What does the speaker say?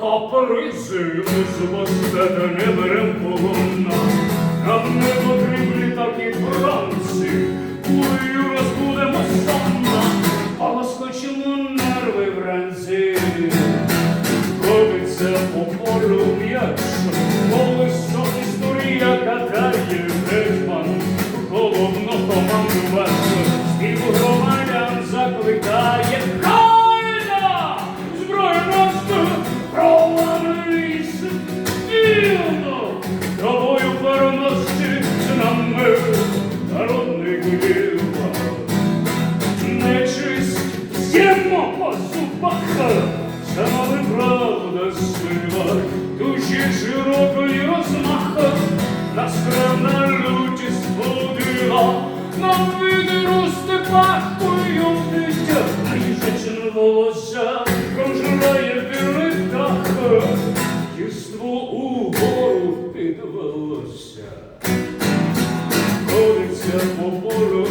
Капризи, ми з вас не берем полона. Нам не потрібні Собака, сама правда сила, душі широкої розмаха, нас крана люті сплодила, нам видеру степахою дитя, а їжачина волосся прожирає білий птаха, дівство угору підвелося, Ходиться по полю.